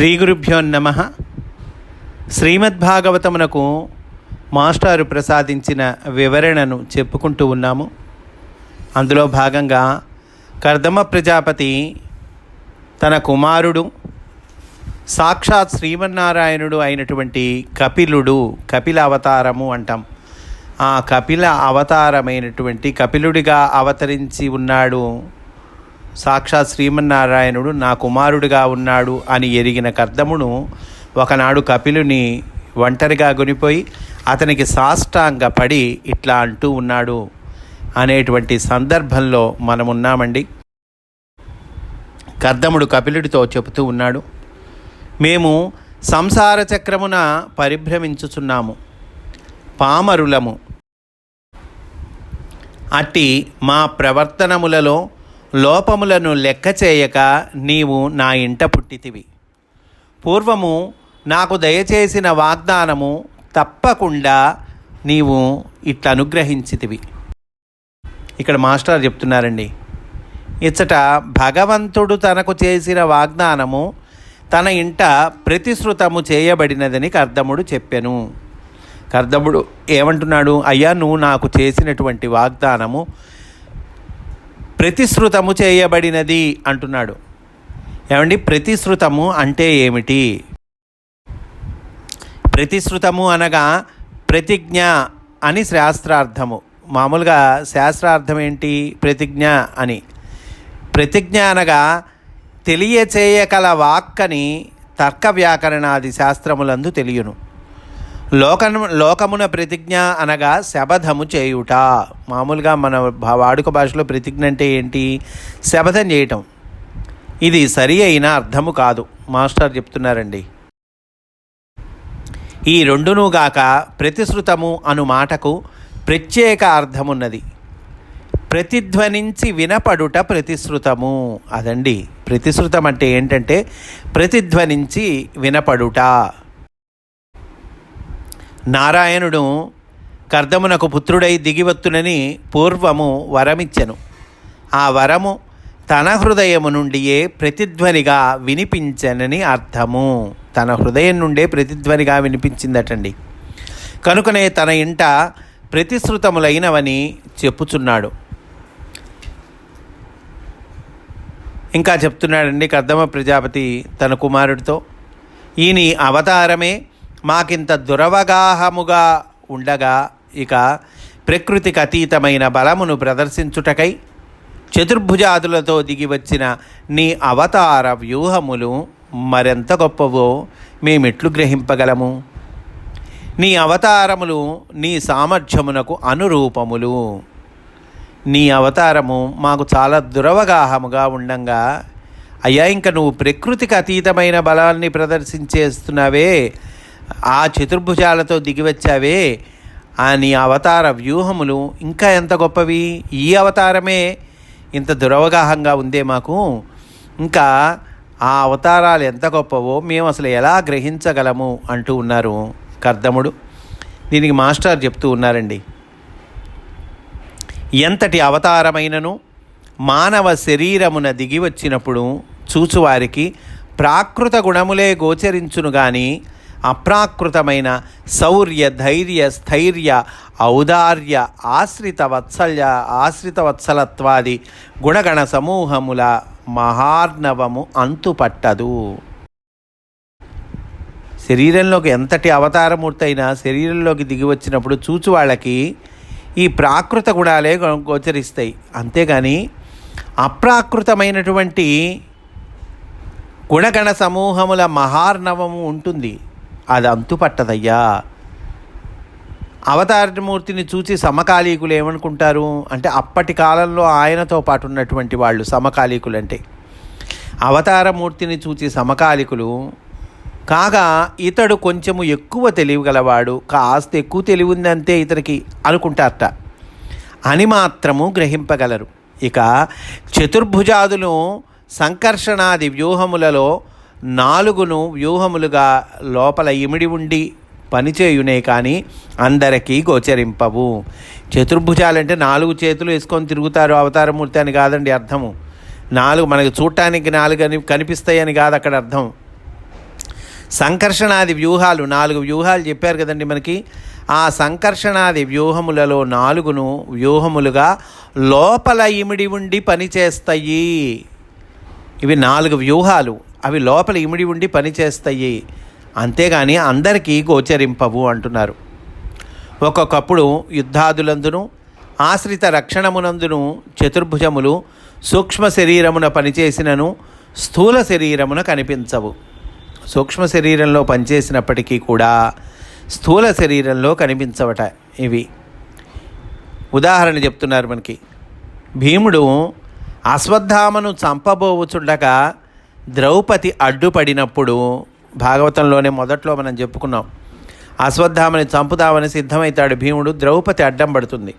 శ్రీ గురుభ్యో నమ. శ్రీమద్భాగవతమునకు మాస్టారు ప్రసాదించిన వివరణను చెప్పుకుంటూ ఉన్నాము. అందులో భాగంగా కర్దమ ప్రజాపతి తన కుమారుడు సాక్షాత్ శ్రీమన్నారాయణుడు అయినటువంటి కపిలుడు కపిల అవతారము అంటాం. ఆ కపిల అవతారమైనటువంటి కపిలుడిగా అవతరించి ఉన్నాడు సాక్షాత్ శ్రీమన్నారాయణుడు నా కుమారుడిగా ఉన్నాడు అని ఎరిగిన కర్దమును ఒకనాడు కపిలుని ఒంటరిగా గునిపోయి అతనికి సాష్టాంగ పడి ఇట్లా అంటూ ఉన్నాడు అనేటువంటి సందర్భంలో మనమున్నామండి. కర్దముడు కపిలుడితో చెబుతూ ఉన్నాడు మేము సంసార చక్రమున పరిభ్రమించుచున్నాము పామరులము. అట్టి మా ప్రవర్తనములలో లోపములను లెక్క చేయక నీవు నా ఇంట పుట్టితివి. పూర్వము నాకు దయచేసిన వాగ్దానము తప్పకుండా నీవు ఇట్లా అనుగ్రహించితివి. ఇక్కడ మాస్టర్ చెప్తున్నారండి. ఇచ్చట భగవంతుడు తనకు చేసిన వాగ్దానము తన ఇంట ప్రతిశ్రుతము చేయబడినదని కర్దముడు చెప్పెను. కర్దముడు ఏమంటున్నాడు? అయ్యా నువ్వు నాకు చేసినటువంటి వాగ్దానము ప్రతిశ్రుతము చేయబడినది అంటున్నాడు. ఏమండి? ప్రతిశ్రుతము అంటే ఏమిటి? ప్రతిశ్రుతము అనగా ప్రతిజ్ఞ అని శాస్త్రార్థము. మామూలుగా శాస్త్రార్థం ఏంటి? ప్రతిజ్ఞ అని. ప్రతిజ్ఞ అనగా తెలియచేయగల వాక్కని తర్క వ్యాకరణాది శాస్త్రములందు తెలియను. లోకము లోకమున ప్రతిజ్ఞ అనగా శబధము చేయుట. మామూలుగా మన భా- వాడుక భాషలో ప్రతిజ్ఞ అంటే ఏంటి? శబధం చేయటం. ఇది సరి అయిన అర్థము కాదు. మాస్టర్ చెప్తున్నారండి. ఈ రెండును గాక ప్రతిశ్రుతము అను మాటకు ప్రత్యేక అర్థమున్నది. ప్రతిధ్వనించి వినపడుట ప్రతిశ్రుతము. అదండి. ప్రతిశ్రుతం అంటే ఏంటంటే ప్రతిధ్వనించి వినపడుట. నారాయణుడు కర్దమునకు పుత్రుడై దిగివత్తునని పూర్వము వరమిచ్చెను. ఆ వరము తన హృదయము నుండియే ప్రతిధ్వనిగా వినిపించనని అర్థము. తన హృదయం నుండే ప్రతిధ్వనిగా వినిపించిందటండి. కనుకనే తన ఇంట ప్రతిశ్రుతములైనవని చెప్పుచున్నాడు. ఇంకా చెప్తున్నాడండి కర్దమ ప్రజాపతి తన కుమారుడితో. ఈయన అవతారమే మాకింత దురవగాహముగా ఉండగా ఇక ప్రకృతికి అతీతమైన బలమును ప్రదర్శించుటకై చతుర్భుజాదులతో దిగి వచ్చిన నీ అవతార వ్యూహములు మరెంత గొప్పవో మేమెట్లు గ్రహింపగలము. నీ అవతారములు నీ సామర్థ్యమునకు అనురూపములు. నీ అవతారము మాకు చాలా దురవగాహముగా ఉండంగా అయ్యా ఇంక నువ్వు ప్రకృతికి అతీతమైన బలాన్ని ప్రదర్శించేస్తున్నావే ఆ చతుర్భుజాలతో దిగివచ్చావే ఆ నీ అవతార వ్యూహములు ఇంకా ఎంత గొప్పవి? ఈ అవతారమే ఇంత దురవగాహంగా ఉందే మాకు. ఇంకా ఆ అవతారాలు ఎంత గొప్పవో మేము అసలు ఎలా గ్రహించగలము అంటూ ఉన్నారు కర్దముడు. దీనికి మాస్టర్ చెప్తూ ఉన్నారండి. ఎంతటి అవతారమైనను మానవ శరీరమున దిగి వచ్చినప్పుడు చూచువారికి ప్రాకృత గుణములే గోచరించును కానీ అప్రాకృతమైన శౌర్య ధైర్య స్థైర్య ఔదార్య ఆశ్రిత వత్సల్య ఆశ్రిత వత్సలత్వాది గుణగణ సమూహముల మహార్ణవము అంతుపట్టదు. శరీరంలోకి ఎంతటి అవతారమూర్తి అయినా శరీరంలోకి దిగి వచ్చినప్పుడు చూచు వాళ్ళకి ఈ ప్రాకృత గుణాలే గో- గోచరిస్తాయి. అంతేగాని అప్రాకృతమైనటువంటి గుణగణ సమూహముల మహార్ణవము ఉంటుంది. అది అంతుపట్టదయ్యా అవతారమూర్తిని చూసి సమకాలీకులు ఏమనుకుంటారు? అంటే అప్పటి కాలంలో ఆయనతో పాటు ఉన్నటువంటి వాళ్ళు సమకాలీకులు అంటే అవతారమూర్తిని చూసి సమకాలికులు కాగా ఇతడు కొంచెము ఎక్కువ తెలివిగలవాడు కాస్త ఎక్కువ తెలివి ఉందంతే ఇతనికి అనుకుంటారట. అని మాత్రము గ్రహింపగలరు. ఇక చతుర్భుజాదులు సంకర్షణాది వ్యూహములలో నాలుగును వ్యూహములుగా లోపల ఇమిడి ఉండి పనిచేయునే కానీ అందరికీ గోచరింపవు. చతుర్భుజాలంటే నాలుగు చేతులు వేసుకొని తిరుగుతారు అవతారమూర్తి అని కాదండి అర్థము. నాలుగు మనకు చూడటానికి నాలుగు అని కనిపిస్తాయని కాదు అక్కడ అర్థం. సంకర్షణాది వ్యూహాలు నాలుగు వ్యూహాలు చెప్పారు కదండి మనకి. ఆ సంకర్షణాది వ్యూహములలో నాలుగును వ్యూహములుగా లోపల ఇమిడి ఉండి పనిచేస్తాయి. ఇవి నాలుగు వ్యూహాలు. అవి లోపల ఇమిడి ఉండి పనిచేస్తాయి. అంతేగాని అందరికీ గోచరింపవు అంటున్నారు. ఒక్కొక్కప్పుడు యుద్ధాదులందును ఆశ్రిత రక్షణమునందును చతుర్భుజములు సూక్ష్మ శరీరమున పనిచేసినను స్థూల శరీరమున కనిపించవు. సూక్ష్మ శరీరంలో పనిచేసినప్పటికీ కూడా స్థూల శరీరంలో కనిపించవట ఇవి. ఉదాహరణ చెప్తున్నారు మనకి. భీముడు అశ్వత్థామను చంపబోవుచుండగా ద్రౌపది అడ్డుపడినప్పుడు భాగవతంలోనే మొదట్లో మనం చెప్పుకున్నాం. అశ్వత్థామని చంపుదామని సిద్ధమవుతాడు భీముడు ద్రౌపది అడ్డం పడుతుంది.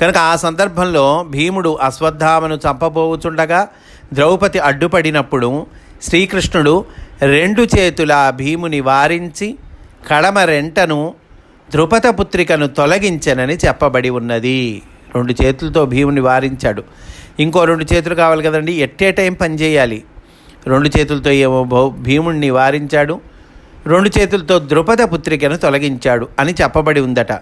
కనుక ఆ సందర్భంలో భీముడు అశ్వత్థామను చంపబోచుండగా ద్రౌపది అడ్డుపడినప్పుడు శ్రీకృష్ణుడు రెండు చేతుల భీముని వారించి కడమ రెంటను ద్రుపద పుత్రికను తొలగించనని చెప్పబడి ఉన్నది. రెండు చేతులతో భీముని వారించాడు. ఇంకో రెండు చేతులు కావాలి కదండి. ఎట్టే టైం పనిచేయాలి రెండు చేతులతో ఏమో భౌ- భీముణ్ణి వారించాడు. రెండు చేతులతో ద్రుపద పుత్రికను తొలగించాడు అని చెప్పబడి ఉందట.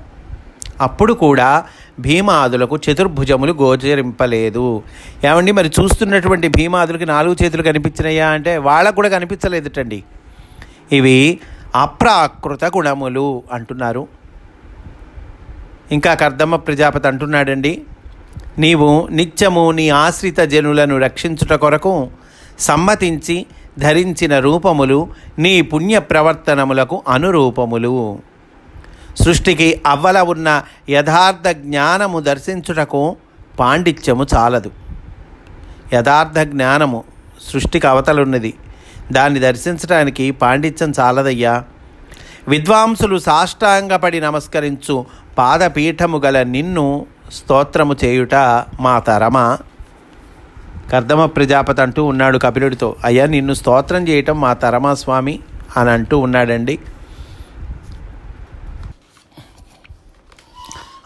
అప్పుడు కూడా భీమాదులకు చతుర్భుజములు గోచరింపలేదు. ఏమండి మరి చూస్తున్నటువంటి భీమాదులకి నాలుగు చేతులు కనిపించినాయా అంటే వాళ్ళకు కూడా కనిపించలేదుటండి. ఇవి అప్రాకృత గుణములు అంటున్నారు. ఇంకా కర్దమ్మ ప్రజాపతి అంటున్నాడండి. నీవు నిత్యము నీ ఆశ్రిత జనులను రక్షించుట కొరకు సమ్మతించి ధరించిన రూపములు నీ పుణ్య ప్రవర్తనములకు అనురూపములు. సృష్టికి అవ్వల ఉన్న యథార్థ జ్ఞానము దర్శించుటకు పాండిత్యము చాలదు. యథార్థ జ్ఞానము సృష్టికి అవతలున్నది. దాన్ని దర్శించడానికి పాండిత్యం చాలదయ్యా. విద్వాంసులు సాష్టాంగపడి నమస్కరించు పాదపీఠము గల నిన్ను స్తోత్రము చేయుట మా తరమా కర్దమ ప్రజాపతి అంటూ ఉన్నాడు కపిలుడితో అయ్యా నిన్ను స్తోత్రం చేయటం మా తరమా స్వామి అని అంటూ ఉన్నాడండి.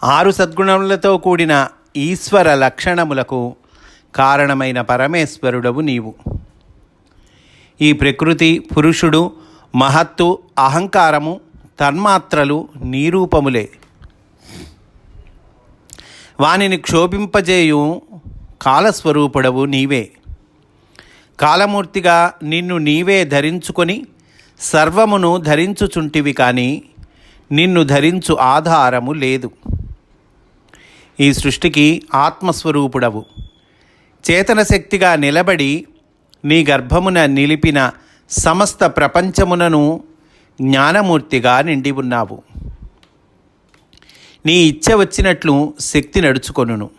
ఆరు సద్గుణములతో కూడిన ఈశ్వర లక్షణములకు కారణమైన పరమేశ్వరుడవు నీవు. ఈ ప్రకృతి పురుషుడు మహత్తు అహంకారము తన్మాత్రలు నీరూపములే. వానిని క్షోభింపజేయు కాలస్వరూపుడవు నీవే. కాలమూర్తిగా నిన్ను నీవే ధరించుకొని సర్వమును ధరించుచుంటివి కానీ నిన్ను ధరించు ఆధారము లేదు. ఈ సృష్టికి ఆత్మస్వరూపుడవు. చేతన శక్తిగా నిలబడి నీ గర్భమున నిలిపిన సమస్త ప్రపంచమునను జ్ఞానమూర్తిగా నిండి ఉన్నావు. నీ ఇచ్చ వచ్చినట్లు శక్తి నడుచుకొనును.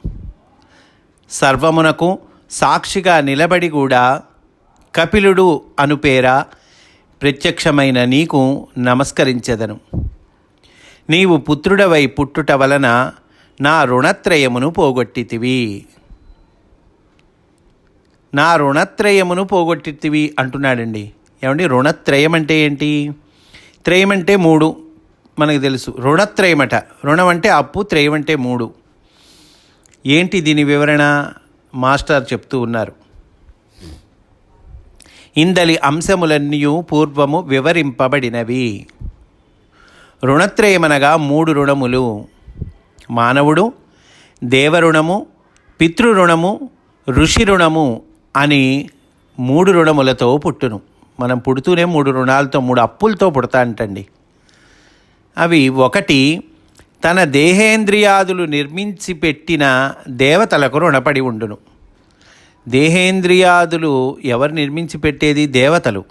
సర్వమునకు సాక్షిగా నిలబడి కూడా కపిలుడు అను పేర ప్రత్యక్షమైన నీకు నమస్కరించెదను. నీవు పుత్రుడవై పుట్టుట వలన నా రుణత్రయమును పోగొట్టితివి. నా రుణత్రయమును పోగొట్టితివి అంటున్నాడండి. ఏమండి? రుణత్రయం అంటే ఏంటి? త్రయం అంటే మూడు. మనకు తెలుసు. రుణత్రయమట. రుణం అంటే అప్పు త్రయం అంటే మూడు. ఏంటి దీని వివరణ? మాస్టర్ చెప్తూ ఉన్నారు. ఇందలి అంశములన్నీ పూర్వము వివరింపబడినవి. రుణత్రయమనగా మూడు రుణములు. మానవుడు దేవరుణము పితృరుణము ఋషి రుణము అని మూడు రుణములతో పుట్టును. మనం పుడుతూనే మూడు రుణాలతో మూడు అప్పులతో పుడతా అంటండి అవి ఒకటి తన దేహేంద్రియాదులు నిర్మించి పెట్టిన దేవతలకు రుణపడి ఉండును. దేహేంద్రియాదులు ఎవరు నిర్మించి పెట్టేది దేవతలు.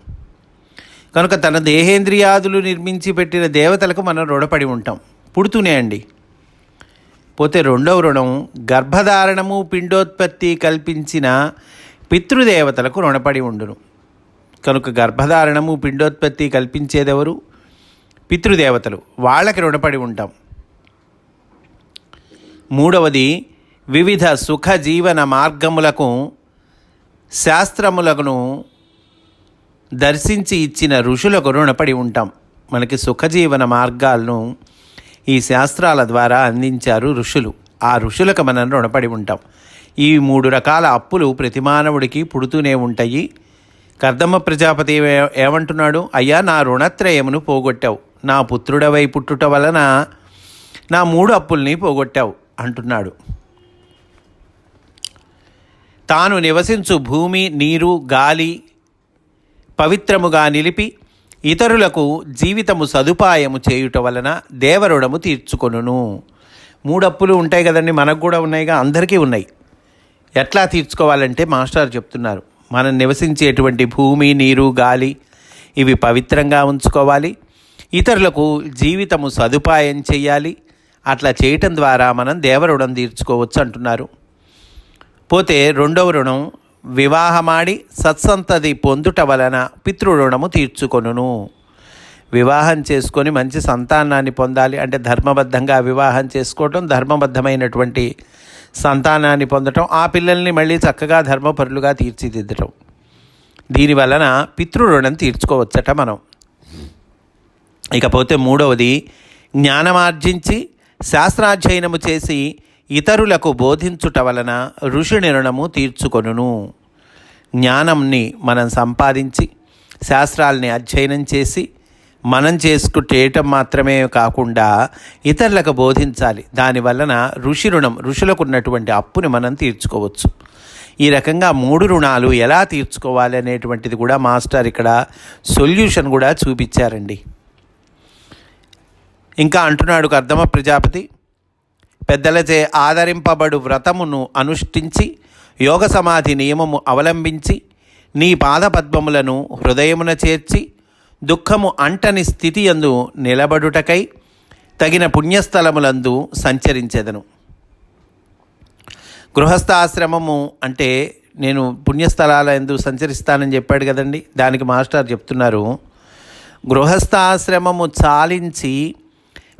కనుక తన దేహేంద్రియాదులు నిర్మించి పెట్టిన దేవతలకు మనం రుణపడి ఉంటాం. పుడుతూనే అండి. పోతే రెండవ రుణం గర్భధారణము పిండోత్పత్తి కల్పించిన పితృదేవతలకు రుణపడి ఉండును. కనుక గర్భధారణము పిండోత్పత్తి కల్పించేదెవరు? పితృదేవతలు వాళ్ళకి రుణపడి ఉంటాం. మూడవది వివిధ సుఖ జీవన మార్గములకు శాస్త్రములను దర్శించి ఇచ్చిన ఋషులకు రుణపడి ఉంటాం. మనకి సుఖజీవన మార్గాలను ఈ శాస్త్రాల ద్వారా అందించారు ఋషులు. ఆ ఋషులకు మనం రుణపడి ఉంటాం. ఈ మూడు రకాల అప్పులు ప్రతి మానవుడికి పుడుతూనే ఉంటాయి. కర్దమ్మ ప్రజాపతి ఏమంటున్నాడు? అయ్యా నా రుణత్రయమును పోగొట్టావు. నా పుత్రుడవై పుట్టుట వలన నా మూడు అప్పుల్ని పోగొట్టావు అంటున్నాడు. తాను నివసించు భూమి నీరు గాలి పవిత్రముగా నిలిపి ఇతరులకు జీవితము సదుపాయము చేయుట వలన దేవరుడము తీర్చుకొనును. మూడప్పులు ఉంటాయి కదండి మనకు కూడా ఉన్నాయిగా అందరికీ ఉన్నాయి. ఎట్లా తీర్చుకోవాలంటే మాస్టర్ చెప్తున్నారు. మనం నివసించేటువంటి భూమి నీరు గాలి ఇవి పవిత్రంగా ఉంచుకోవాలి. ఇతరులకు జీవితము సదుపాయం చేయాలి అట్లా చేయటం ద్వారా మనం దేవరుణం తీర్చుకోవచ్చు అంటున్నారు. పోతే రెండవ రుణం వివాహమాడి సత్సంతది పొందుట వలన పితృరుణము తీర్చుకొనును. వివాహం చేసుకొని మంచి సంతానాన్ని పొందాలి. అంటే ధర్మబద్ధంగా వివాహం చేసుకోవటం ధర్మబద్ధమైనటువంటి సంతానాన్ని పొందటం ఆ పిల్లల్ని మళ్ళీ చక్కగా ధర్మపరులుగా తీర్చిదిద్దటం. దీని వలన పితృరుణం తీర్చుకోవచ్చట మనం. ఇకపోతే మూడవది జ్ఞానమార్జించి శాస్త్రాధ్యయనము చేసి ఇతరులకు బోధించుట వలన ఋషి నిర్ణము తీర్చుకొనును. జ్ఞానంని మనం సంపాదించి శాస్త్రాల్ని అధ్యయనం చేసి మనం చేసుకుంటేయటం మాత్రమే కాకుండా ఇతరులకు బోధించాలి. దానివలన ఋషి రుణం ఋషులకు ఉన్నటువంటి అప్పుని మనం తీర్చుకోవచ్చు. ఈ రకంగా మూడు రుణాలు ఎలా తీర్చుకోవాలి అనేటువంటిది కూడా మాస్టర్ ఇక్కడ సొల్యూషన్ కూడా చూపించారండి. ఇంకా అంటున్నాడు కర్దమ ప్రజాపతి పెద్దలచే ఆదరింపబడు వ్రతమును అనుష్ఠించి యోగ సమాధి నియమము అవలంబించి నీ పాదపద్మములను హృదయమున చేర్చి దుఃఖము అంటని స్థితి యందు నిలబడుటకై తగిన పుణ్యస్థలములందు సంచరించెదను. గృహస్థాశ్రమము అంటే నేను పుణ్యస్థలాల ఎందు సంచరిస్తానని చెప్పాడు కదండి దానికి మాస్టర్ చెప్తున్నారు. గృహస్థాశ్రమము చాలించి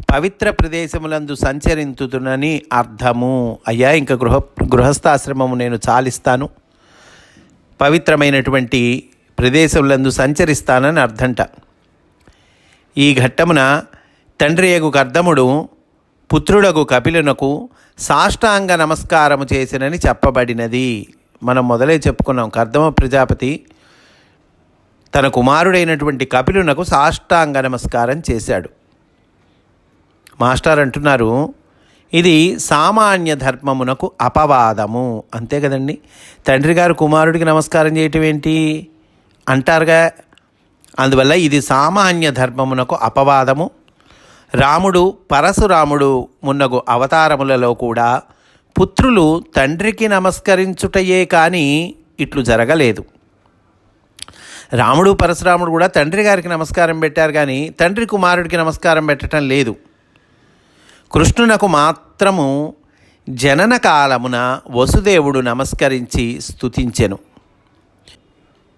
పవిత్ర ప్రదేశములందు సంచరించుతునని అర్థము. అయ్యా ఇంకా గృహ గృహస్థాశ్రమము నేను చాలిస్తాను. పవిత్రమైనటువంటి ప్రదేశములందు సంచరిస్తానని అర్థంట. ఈ ఘట్టమున తండ్రి యగు కర్దముడు పుత్రుడగు కపిలునకు సాష్టాంగ నమస్కారము చేసినని చెప్పబడినది. మనం మొదలే చెప్పుకున్నాం. కర్దమ ప్రజాపతి తన కుమారుడైనటువంటి కపిలునకు సాష్టాంగ నమస్కారం చేశాడు. మాస్టర్ అంటున్నారు ఇది సామాన్య ధర్మమునకు అపవాదము. అంతే కదండి? తండ్రి గారు కుమారుడికి నమస్కారం చేయటం ఏంటి? అంటారుగా అందువల్ల ఇది సామాన్య ధర్మమునకు అపవాదము. రాముడు పరశురాముడు మున్నగు అవతారములలో కూడా పుత్రులు తండ్రికి నమస్కరించుటయే కానీ ఇట్లు జరగలేదు. రాముడు పరశురాముడు కూడా తండ్రి గారికి నమస్కారం పెట్టారు కానీ తండ్రి కుమారుడికి నమస్కారం పెట్టడం లేదు. కృష్ణునకు మాత్రము జనన కాలమున వసుదేవుడు నమస్కరించి స్థుతించెను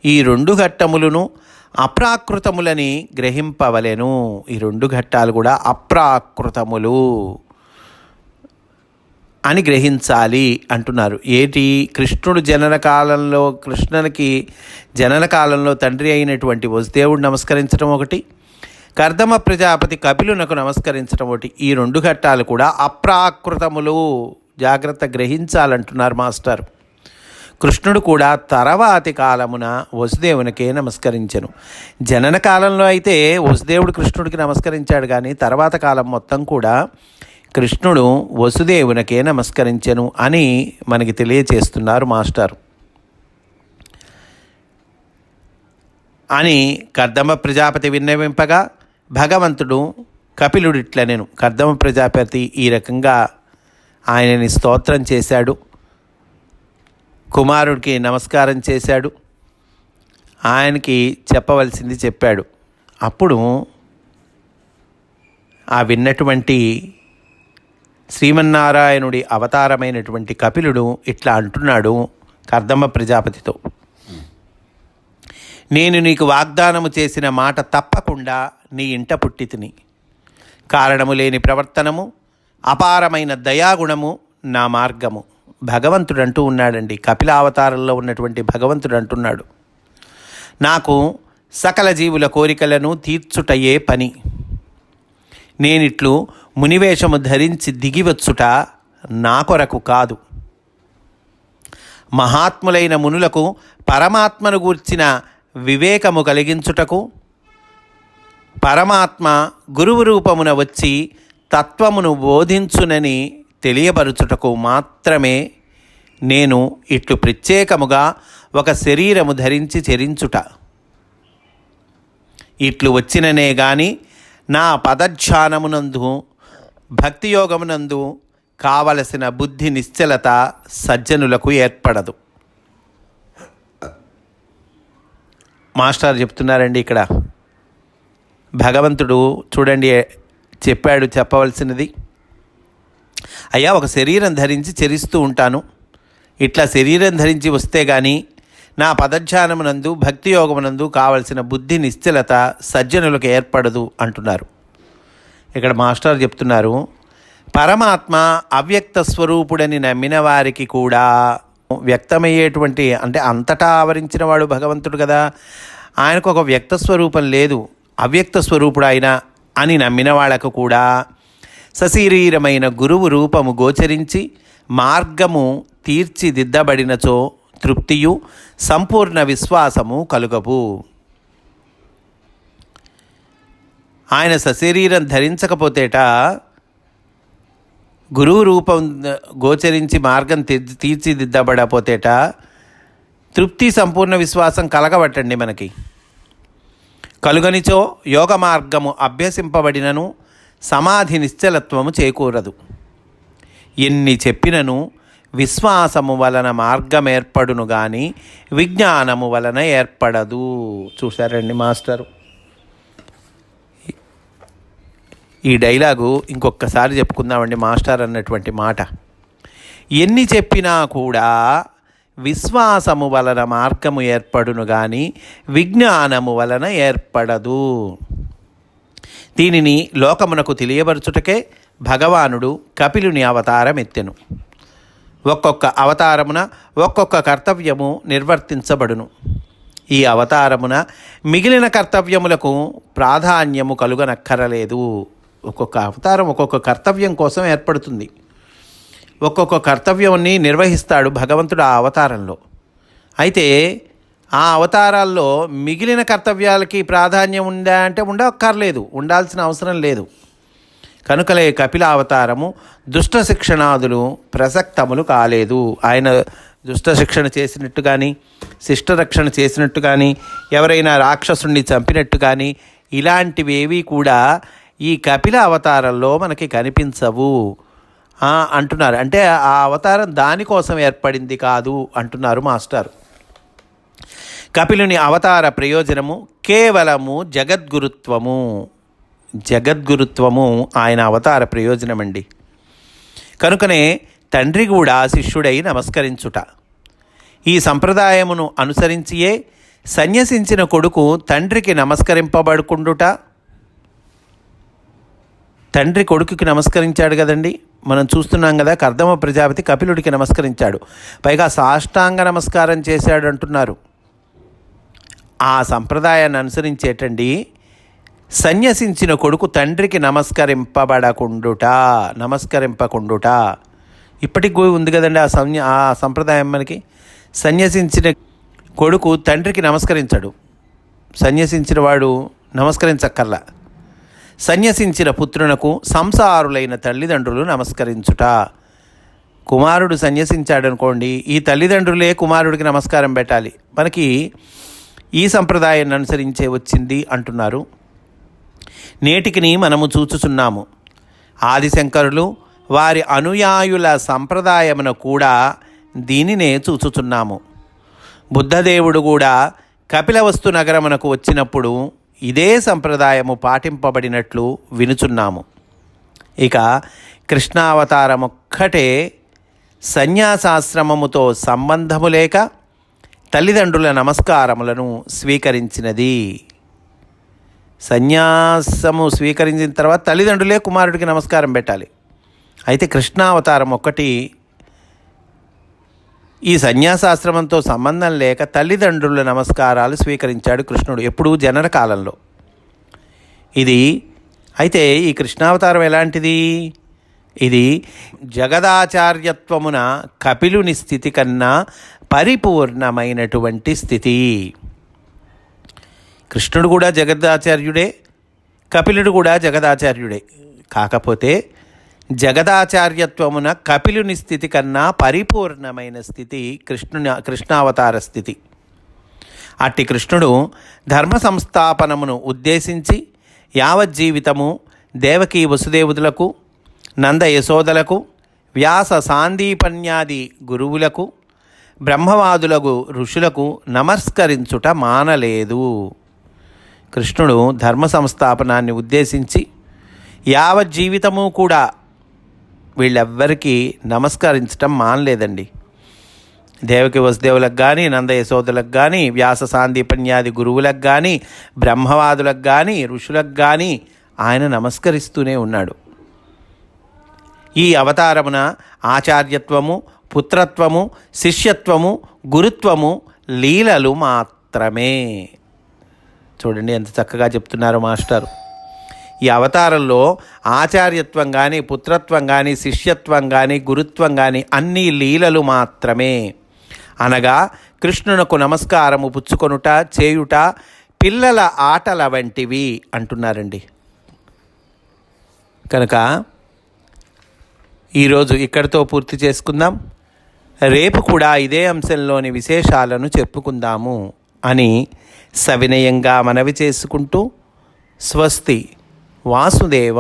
ఈ రెండు ఘట్టములను అప్రాకృతములని గ్రహింపవలెను. ఈ రెండు ఘట్టాలు కూడా అప్రాకృతములు అని గ్రహించాలి అంటున్నారు. ఏటి? కృష్ణుడు జనన కాలంలో కృష్ణునికి జనన కాలంలో తండ్రి అయినటువంటి వసుదేవుడు నమస్కరించడం ఒకటి. కర్దమ ప్రజాపతి కపిలునకు నమస్కరించడం ఒకటి. ఈ రెండు ఘట్టాలు కూడా అప్రాకృతములు. జాగ్రత్త గ్రహించాలంటున్నారు మాస్టర్. కృష్ణుడు కూడా తర్వాతి కాలమున వసుదేవునికే నమస్కరించను. జనన కాలంలో అయితే వసుదేవుడు కృష్ణుడికి నమస్కరించాడు కానీ తర్వాత కాలం మొత్తం కూడా కృష్ణుడు వసుదేవునికే నమస్కరించెను అని మనకి తెలియచేస్తున్నారు మాస్టర్. అని కర్దమ్మ ప్రజాపతి విన్నవింపగా భగవంతుడు కపిలుడిట్ల నేను కర్దమ ప్రజాపతి ఈ రకంగా ఆయనని స్తోత్రం చేశాడు. కుమారుడికి నమస్కారం చేశాడు. ఆయనకి చెప్పవలసింది చెప్పాడు. అప్పుడు ఆ విన్నటువంటి శ్రీమన్నారాయణుడి అవతారమైనటువంటి కపిలుడు ఇట్లా అంటున్నాడు కర్దమ్మ ప్రజాపతితో. నేను నీకు వాగ్దానము చేసిన మాట తప్పకుండా నీ ఇంట పుట్టితిని కారణము లేని ప్రవర్తనము అపారమైన దయాగుణము నా మార్గము. భగవంతుడు అంటూ ఉన్నాడండి. కపిలావతారంలో ఉన్నటువంటి భగవంతుడు అంటున్నాడు. నాకు సకల జీవుల కోరికలను తీర్చుటయే పని. నేనిట్లు మునివేషము ధరించి దిగివచ్చుట నా కొరకు కాదు. మహాత్ములైన మునులకు పరమాత్మను గూర్చిన వివేకము కలిగించుటకు పరమాత్మ గురువు రూపమున వచ్చి తత్వమును బోధించునని తెలియపరుచుటకు మాత్రమే నేను ఇట్లు ప్రత్యేకముగా ఒక శరీరము ధరించి చెరించుట. ఇట్లు వచ్చిననే గాని నా పదధ్యానమునందు భక్తియోగమునందు కావలసిన బుద్ధి నిశ్చలత సజ్జనులకు ఏర్పడదు. మాస్టర్ చెప్తున్నారండి ఇక్కడ. భగవంతుడు చూడండి చెప్పాడు చెప్పవలసినది. అయ్యా ఒక శరీరం ధరించి చరిస్తూ ఉంటాను. ఇట్లా శరీరం ధరించి వస్తే కానీ నా పదధ్యానమునందు భక్తి యోగమునందు కావలసిన బుద్ధి నిశ్చలత సజ్జనులకు ఏర్పడదు అంటున్నారు. ఇక్కడ మాస్టర్ చెప్తున్నారు పరమాత్మ అవ్యక్త స్వరూపుడని నమ్మిన వారికి కూడా వ్యక్తమయ్యేటువంటి అంటే అంతటా ఆవరించిన వాడు భగవంతుడు కదా. ఆయనకు ఒక వ్యక్త స్వరూపం లేదు. అవ్యక్త స్వరూపుడు ఆయన అని నమ్మిన వాళ్ళకు కూడా సశరీరమైన గురువు రూపము గోచరించి మార్గము తీర్చిదిద్దబడినచో తృప్తియు సంపూర్ణ విశ్వాసము కలుగవు ఆయన సశరీరం ధరించకపోతేట గురువు రూపం గోచరించి మార్గం తీర్చిదిద్దబడపోతేట తృప్తి సంపూర్ణ విశ్వాసం కలగబట్టండి మనకి. కలుగనిచో యోగ మార్గము అభ్యసింపబడినను సమాధి నిశ్చలత్వము చేకూరదు. ఎన్ని చెప్పినను విశ్వాసము వలన మార్గం ఏర్పడును కానీ విజ్ఞానము వలన ఏర్పడదు. చూశారండి మాస్టరు? ఈ డైలాగు ఇంకొకసారి చెప్పుకుందామండి మాస్టర్ అన్నటువంటి మాట. ఎన్ని చెప్పినా కూడా విశ్వాసము వలన మార్గము ఏర్పడును కానీ విజ్ఞానము వలన ఏర్పడదు. దీనిని లోకమునకు తెలియబరుచుటకే భగవానుడు కపిలుని అవతారం ఎత్తెను ఒక్కొక్క అవతారమున ఒక్కొక్క కర్తవ్యము నిర్వర్తించబడును. ఈ అవతారమున మిగిలిన కర్తవ్యములకు ప్రాధాన్యము కలుగనక్కరలేదు. ఒక్కొక్క అవతారం ఒక్కొక్క కర్తవ్యం కోసం ఏర్పడుతుంది. ఒక్కొక్క కర్తవ్యాన్ని నిర్వహిస్తాడు భగవంతుడు ఆ అవతారంలో. అయితే ఆ అవతారాల్లో మిగిలిన కర్తవ్యాలకి ప్రాధాన్యం ఉందా అంటే ఉండక్కర్లేదు ఉండాల్సిన అవసరం లేదు. కనుకలే కపిల అవతారము దుష్ట శిక్షణాదులు ప్రసక్తములు కాలేదు. ఆయన దుష్ట శిక్షణ చేసినట్టు కానీ శిష్ట రక్షణ చేసినట్టు కానీ ఎవరైనా రాక్షసుణ్ణి చంపినట్టు కానీ ఇలాంటివేవి కూడా ఈ కపిల అవతారంలో మనకి కనిపించవు. అంటున్నారు. అంటే ఆ అవతారం దానికోసం ఏర్పడింది కాదు అంటున్నారు మాస్టర్. కపిలుని అవతార ప్రయోజనము కేవలము జగద్గురుత్వము. జగద్గురుత్వము ఆయన అవతార ప్రయోజనమండి. కనుకనే తండ్రి కూడా శిష్యుడై నమస్కరించుట. ఈ సంప్రదాయమును అనుసరించియే సన్యసించిన కొడుకు తండ్రికి నమస్కరింపబడుకుండుట. తండ్రి కొడుకుకి నమస్కరించాడు కదండి. మనం చూస్తున్నాం కదా కర్దమ ప్రజాపతి కపిలుడికి నమస్కరించాడు. పైగా సాష్టాంగ నమస్కారం చేశాడు అంటున్నారు. ఆ సంప్రదాయాన్ని అనుసరించేటండి సన్యసించిన కొడుకు తండ్రికి నమస్కరింపబడకుండుట నమస్కరింపకుండుట. ఇప్పటికి ఉంది కదండి ఆ సన్య ఆ సంప్రదాయం మనకి. సన్యసించిన కొడుకు తండ్రికి నమస్కరించడు. సన్యసించిన వాడు నమస్కరించక్కర్లా. సన్యసించిన పుత్రునకు సంసారులైన తల్లిదండ్రులు నమస్కరించుట. కుమారుడు సన్యసించాడనుకోండి ఈ తల్లిదండ్రులే కుమారుడికి నమస్కారం పెట్టాలి. మనకి ఈ సంప్రదాయాన్ని అనుసరించే వచ్చింది అంటున్నారు. నేటికిని మనము చూచుచున్నాము. ఆదిశంకరులు వారి అనుయాయుల సంప్రదాయమున కూడా దీనినే చూచుచున్నాము. బుద్ధదేవుడు కూడా కపిలవస్తు నగరమునకు వచ్చినప్పుడు ఇదే సంప్రదాయము పాటింపబడినట్లు వినుచున్నాము. ఇక కృష్ణావతారముక్కటే సన్యాసాశ్రమముతో సంబంధము లేక తల్లిదండ్రుల నమస్కారములను స్వీకరించినది. సన్యాసము స్వీకరించిన తర్వాత తల్లిదండ్రులే కుమారుడికి నమస్కారం పెట్టాలి. అయితే కృష్ణావతారం ఒక్కటి ఈ సన్యాసాశ్రమంతో సంబంధం లేక తల్లిదండ్రుల నమస్కారాలు స్వీకరించాడు కృష్ణుడు ఎప్పుడూ జనన కాలంలో. ఇది అయితే ఈ కృష్ణావతారం ఎలాంటిది? ఇది జగదాచార్యత్వమున కపిలుని స్థితి కన్నా పరిపూర్ణమైనటువంటి స్థితి. కృష్ణుడు కూడా జగదాచార్యుడే కపిలుడు కూడా జగదాచార్యుడే. కాకపోతే జగదాచార్యత్వమున కపిలుని స్థితి కన్నా పరిపూర్ణమైన స్థితి కృష్ణుని కృష్ణావతార స్థితి. అట్టి కృష్ణుడు ధర్మ సంస్థాపనమును ఉద్దేశించి యావజ్జీవితము దేవకీ వసుదేవుదులకు నంద యశోదలకు వ్యాస సాందీపన్యాది గురువులకు బ్రహ్మవాదులకు ఋషులకు నమస్కరించుట మానలేదు. కృష్ణుడు ధర్మ సంస్థాపనాన్ని ఉద్దేశించి యావజ్జీవితము కూడా వీళ్ళెవ్వరికీ నమస్కరించటం మానలేదండి. దేవకి వసుదేవులకు కానీ నంద యశోదులకు కానీ వ్యాస సాందీపన్యాది గురువులకు కానీ బ్రహ్మవాదులకు కానీ ఋషులకు కానీ ఆయన నమస్కరిస్తూనే ఉన్నాడు. ఈ అవతారమున ఆచార్యత్వము పుత్రత్వము శిష్యత్వము గురుత్వము లీలలు మాత్రమే. చూడండి ఎంత చక్కగా చెప్తున్నారు మాస్టారు. ఈ అవతారంలో ఆచార్యత్వం కానీ పుత్రత్వం కానీ శిష్యత్వం కానీ గురుత్వం కానీ అన్ని లీలలు మాత్రమే. అనగా కృష్ణునకు నమస్కారము పుచ్చుకొనుట చేయుట పిల్లల ఆటల వంటివి అంటున్నారండి. కనుక ఈరోజు ఇక్కడితో పూర్తి చేసుకుందాం. రేపు కూడా ఇదే అంశంలోని విశేషాలను చెప్పుకుందాము అని సవినయంగా మనవి చేసుకుంటూ స్వస్తి. వాసుదేవ